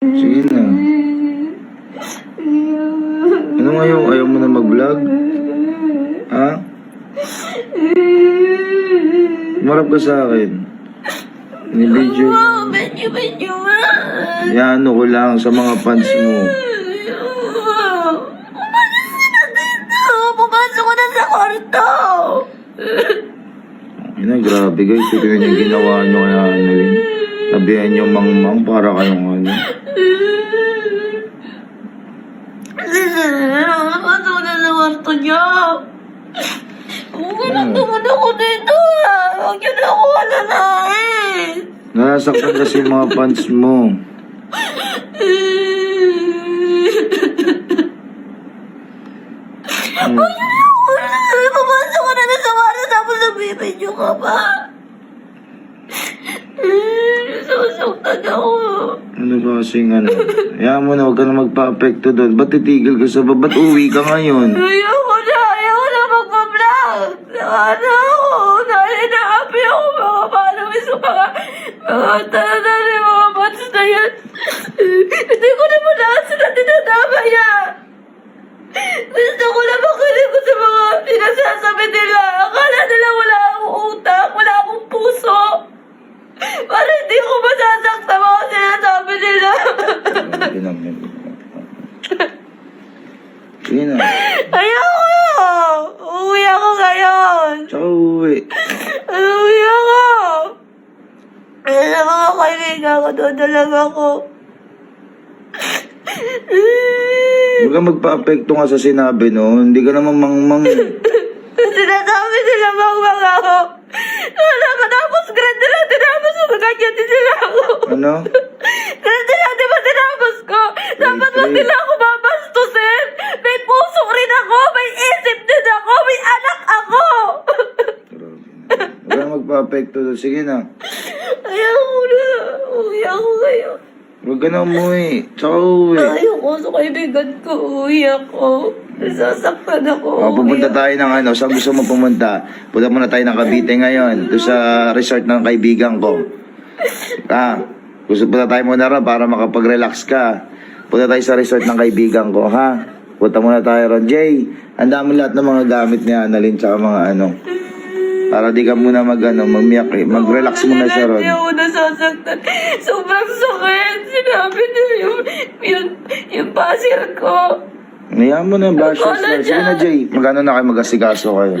Sige na. Ano ngayon? Ayaw mo na mag-vlog? Ha? Marap ka sa akin. Medyo, medyo nga. Yan, ano ko lang sa mga fans mo. Umalis ka na dito. Pumasok ko na sa kwarto. Ina, grabe guys. Ito yun yung ginawa nyo kaya ano rin. Nabihan yung mangmang para kayong ano. Pumasok ko na sa kwarto niya. Umuwi lang naman ako dito. ah. Huwag niyo na ako alalain. Nasaktan kasi yung mga fans mo. Hmm. Pumasok ko na na sa kwarto tapos nagbibidyo ka pa. Susuktan ako. Ano kasing ano? Kaya mo na, huwag ka na magpa-apekto doon. Ba't titigil ka sa babat uwi ka ngayon? Ayoko na, ayoko na magpa-vlog. Nawa na ako. Dahil na-happy ako mga followers ko, mga, mga tanan, mga fans na yan. Hindi ko naman lahat sila dinadama niya. Gusto ko lang makinig ko sa mga pinasasabi nila. Akala nila wala akong utak, wala akong puso. Para hindi ko masasakta mga sinasabi nila. Naman. Sige na. Ayoko! Uuwi ako ngayon! Tsaka uwi. Uuwi ako! Ano na mga kaibigan ko, dodalag ako. Huwag ka magpa-apekto nga sa sinabi, no? Hindi ka naman mangmang. Sinasabi nila bang ako. Wala matapos grade nila, tinapos ganyan din sila ako. Ano? Grade nila, di ba tinapos ko? Dapat wag nila ako babastusin. May puso rin ako, may isip din ako, may anak ako. Ka magpa-apekto. Sige na. Ayoko na. Uwi ako ngayon. Huwag ka na umuwi. Tsaka uwi. Ayoko sa kaibigan ko. Uwi ako. Nasasaktan ako. O, pupunta Uwi tayo ng ano. Saan gusto mo pumunta? Punta muna tayo ng Cavite ngayon. Doon sa resort ng kaibigan ko. Ah, gusto punta tayo muna ron para makapag-relax ka. Punta tayo sa resort ng kaibigan ko, ha? Punta muna tayo ron. Jay, ang dami lahat ng mga gamit ni Annalyn tsaka mga ano. Para di ka muna mag, ano, magmiyak, eh. mag-relax muna siya ron. Hindi ako nasasaktan. Sobrang sakit. Sinabi niya yung, yung, yung pasir ko. Ngayon mo na, bashers na. Sige na, Jay. Magano na kayo mag-asikaso kayo.